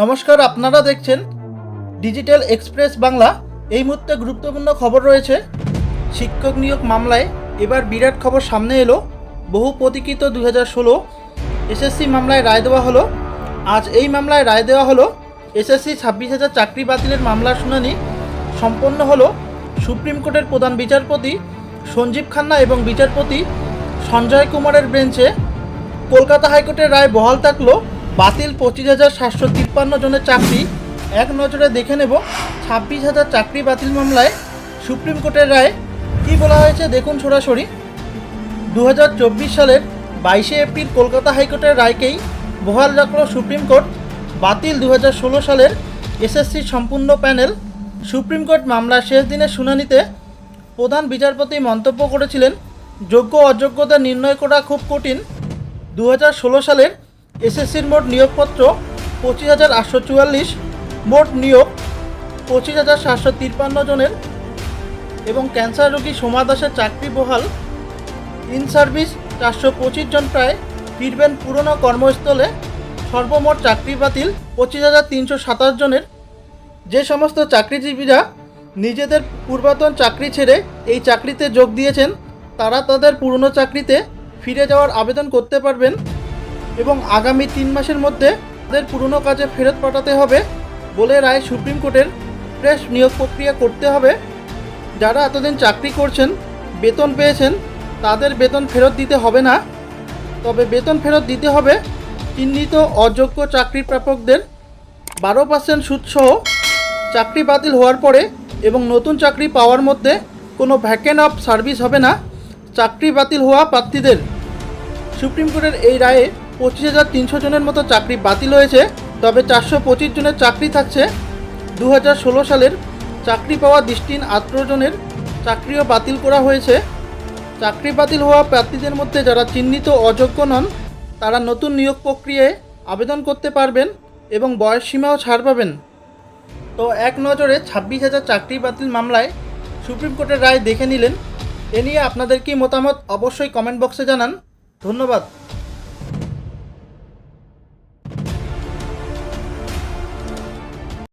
নমস্কার, আপনারা দেখছেন ডিজিটাল এক্সপ্রেস বাংলা। এই মুহূর্তে গুরুত্বপূর্ণ খবর রয়েছে, শিক্ষক নিয়োগ মামলায় এবার বিরাট খবর সামনে এলো। বহু প্রতীক্ষিত দু হাজার ষোলো এসএসসি মামলায় রায় দেওয়া হলো। আজ এই মামলায় রায় দেওয়া হলো, এসএসসি ছাব্বিশ হাজার চাকরি বাতিলের মামলার শুনানি সম্পন্ন হলো। সুপ্রিম কোর্টের প্রধান বিচারপতি সঞ্জীব খান্না এবং বিচারপতি সঞ্জয় কুমারের বেঞ্চে। কলকাতা হাইকোর্টের রায় বহাল থাকল। বাতিল পঁচিশ হাজার সাতশো তিপ্পান্ন জনের চাকরি। এক নজরে দেখে নেব ছাব্বিশ হাজার চাকরি বাতিল মামলায় সুপ্রিম কোর্টের রায়। কী বলা হয়েছে দেখুন সরাসরি। দু হাজার চব্বিশ সালের বাইশে এপ্রিল কলকাতা হাইকোর্টের রায়কেই বহাল রাখল সুপ্রিম কোর্ট। বাতিল দু হাজার ষোলো সালের এসএসসির সম্পূর্ণ প্যানেল। সুপ্রিম কোর্ট মামলার শেষ দিনের শুনানিতে প্রধান বিচারপতি মন্তব্য করেছিলেন যোগ্য অযোগ্যতা নির্ণয় করা খুব কঠিন। দু হাজার ষোলো সালের এসএসসির মোট নিয়োগপত্র পঁচিশ হাজার আটশো চুয়াল্লিশ, মোট নিয়োগ পঁচিশ হাজার সাতশো তিপ্পান্ন জনের এবং ক্যান্সার রোগী সোমা দাসের চাকরি বহাল। ইন সার্ভিস চারশো পঁচিশ জন প্রায়। ফিরবেন পুরনো কর্মস্থলে। সর্বমোট চাকরি বাতিল পঁচিশ হাজার তিনশো সাতাশ জনের। যে সমস্ত চাকরিজীবীরা নিজেদের পূর্বাতন চাকরি ছেড়ে এই চাকরিতে যোগ দিয়েছেন, তারা তাদের পুরনো চাকরিতে ফিরে যাওয়ার আবেদন করতে পারবেন। এবং আগামী তিন মাসের মধ্যে তাদের পুরনো কাজে ফেরত পাঠাতে হবে বলে রায় সুপ্রিম কোর্টের ফ্রেশ নিয়োগ প্রক্রিয়া করতে হবে। যারা এতদিন চাকরি করছেন, বেতন পেয়েছেন, তাদের বেতন ফেরত দিতে হবে না। তবে বেতন ফেরত দিতে হবে চিহ্নিত অযোগ্য চাকরি প্রাপকদের বারো পার্সেন্ট সুদসহ চাকরি বাতিল হওয়ার পরে এবং নতুন চাকরি পাওয়ার মধ্যে কোনো ভ্যাকেন্ট অফ সার্ভিস হবে না। চাকরি বাতিল হওয়া প্রার্থীদের। সুপ্রিম কোর্টের এই রায়ে পঁচিশ হাজার তিনশো জনের মতো চাকরি বাতিল হয়েছে, তবে চারশো পঁচিশ জনের চাকরি থাকছে। দু হাজার ষোলো সালের চাকরি পাওয়া দৃষ্টিহীন আঠেরো জনের চাকরিও বাতিল করা হয়েছে। চাকরি বাতিল হওয়া প্রার্থীদের মধ্যে যারা চিহ্নিত অযোগ্য নন, তারা নতুন নিয়োগ প্রক্রিয়ায় আবেদন করতে পারবেন এবং বয়স সীমাও ছাড় পাবেন। তো এক নজরে ছাব্বিশ হাজার চাকরি বাতিল মামলায় সুপ্রিম কোর্টের রায় দেখে নিলেন। এ নিয়ে আপনাদের কি মতামত অবশ্যই কমেন্ট বক্সে জানান। ধন্যবাদ।